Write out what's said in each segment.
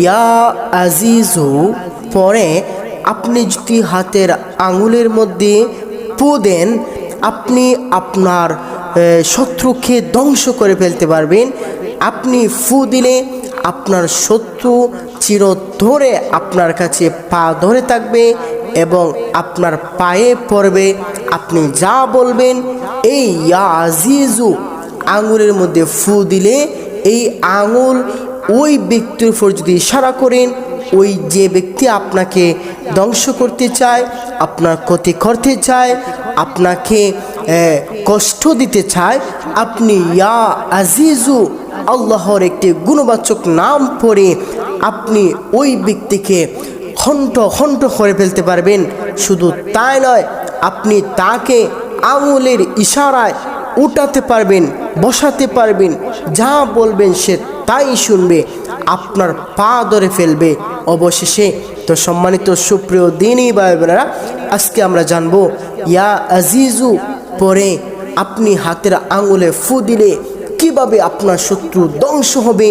ইয়া আজিজু, পরে আপনি যদি হাতের আঙুলের মধ্যে পু দেন, আপনি আপনার শত্রুকে ধ্বংস করে ফেলতে পারবেন। আপনি ফু দিলে আপনার শত্রু চির ধরে আপনার কাছে পা ধরে থাকবে এবং আপনার পায়ে পড়বে। আপনি যা বলবেন, এই ইয়া আজিজু, আঙুলের মধ্যে ফু দিলে এই আঙুল ওই ব্যক্তির উপর যদি ইশারা করেন, ওই যে ব্যক্তি আপনাকে ধ্বংস করতে চায়, আপনার ক্ষতি করতে চায়, আপনাকে কষ্ট দিতে চায়, আপনি ইয়া আজিজু আল্লাহর একটি গুণবাচক নাম পড়ে আপনি ওই ব্যক্তিকে খণ্ড খণ্ড করে ফেলতে পারবেন। শুধু তাই নয়, আপনি তাকে আঙুলের ইশারায় উঠাতে পারবেন, বসাতে পারবেন, যা বলবেন সে তাই শুনবে, আপনার পা ধরে ফেলবে। অবশেষে তো সম্মানিত সুপ্রিয় দিনই ভাই বোনেরা আজকে আমরা জানব, ইয়া আজিজু, পরে আপনি হাতের আঙুলে ফু দিলে কীভাবে আপনার শত্রু ধ্বংস হবে?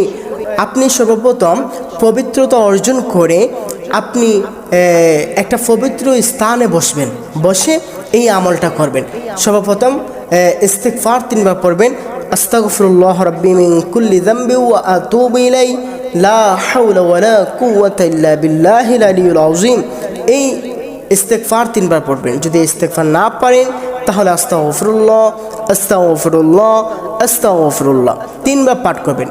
আপনি সর্বপ্রথম পবিত্রতা অর্জন করে আপনি একটা পবিত্র স্থানে বসবেন, বসে এই আমলটা করবেন। সর্বপ্রথম ইস্তেকফার তিনবার পড়বেন। আস্তাগফিরুল্লাহ রাব্বি মিন কুল্লি যামবি ওয়া আতুবু ইলাই লা হাওলা ওয়ালা কুওয়াতা ইল্লা বিল্লাহিল আলিয়্যিল আযীম। এই ইস্তেকফার তিনবার পড়বেন। যদি ইস্তেকফার না পারেন, তাহলে আস্তাগফিরুল্লাহ আস্তাগফিরুল্লাহ আস্তাগফিরুল্লাহ। তিনবার পাঠ করবেন।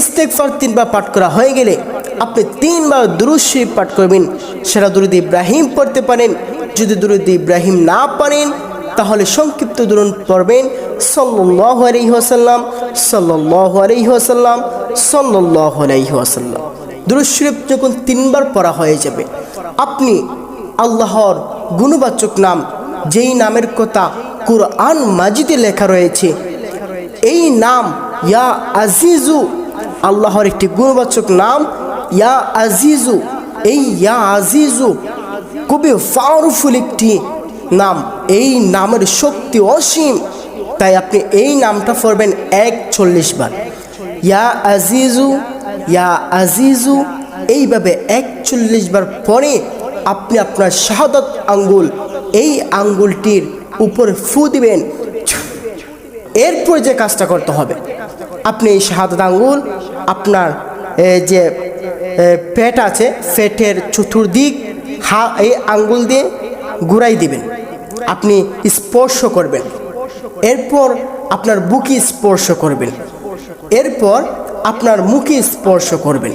ইস্তেকফার তিনবার পাঠ করা হয়ে গেলে আপনি তিনবার দুরুদ শরীফ পাঠ করবেন। সেটা দুরুদ ইব্রাহিম পড়তে পারেন। যদি দুরুদ ইব্রাহিম না পারেন তাহলে সংক্ষিপ্ত দুরুদ পড়বেন। সাল্লাহ আলহি আসাল্লাম সাল্লাহ আলহি আসাল্লাম সাল্লাহ আলহি আসাল্লাম দুরুদ শরীফ যখন তিনবার পড়া হয়ে যাবে, আপনি আল্লাহর গুণবাচক নাম, যেই নামের কথা কুরআন মাজিদে লেখা রয়েছে, এই নাম ইয়া আজিজু, আল্লাহর একটি গুণবাচক নাম, ইয়া আজিজু, এই ইয়া আজিজু খুবই পাওয়ারফুল একটি নাম, এই নামের শক্তি অসীম। তাই আপনি এই নামটা পড়বেন এক চল্লিশ বার। ইয়া আজিজু ইয়া আজিজু, এইভাবে একচল্লিশ বার পরে আপনি আপনার শাহাদত আঙ্গুল, এই আঙ্গুলটির উপরে ফু দিবেন। এরপর যে কাজটা করতে হবে, আপনি এই শাহাদত আঙ্গুল, আপনার যে পেট আছে, পেটের চতুর্দিক, হা, এই আঙ্গুল দিয়ে ঘুরাই দিবেন। আপনি স্পর্শ করবেন। এরপর আপনার বুকে স্পর্শ করবেন। এরপর আপনার মুখে স্পর্শ করবেন।